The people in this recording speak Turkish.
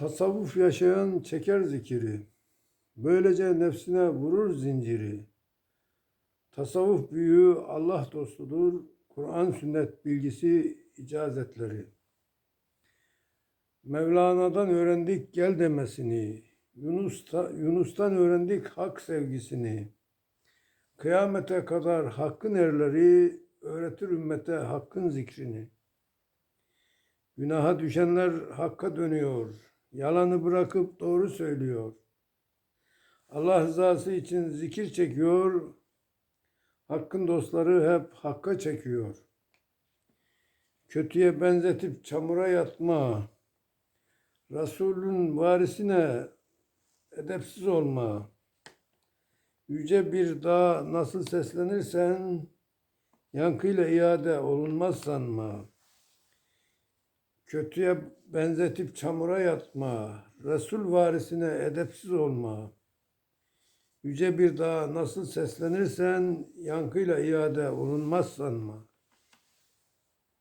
Tasavvuf yaşayan çeker zikiri. Böylece nefsine vurur zinciri. Tasavvuf büyüğü Allah dostudur. Kur'an sünnet bilgisi icazetleri. Mevlana'dan öğrendik gel demesini. Yunus'ta, Yunus'tan öğrendik hak sevgisini. Kıyamete kadar hakkın erleri öğretir ümmete hakkın zikrini. Günaha düşenler hakka dönüyor. Yalanı bırakıp doğru söylüyor. Allah rızası için zikir çekiyor. Hakkın dostları hep hakka çekiyor. Kötüye benzetip çamura yatma. Resulün varisine edepsiz olma. Yüce bir dağ nasıl seslenirsen yankıyla iade olunmaz sanma. Kötüye benzetip çamura yatma. Resul varisine edepsiz olma. Yüce bir dağ nasıl seslenirsen yankıyla iade olunmaz sanma.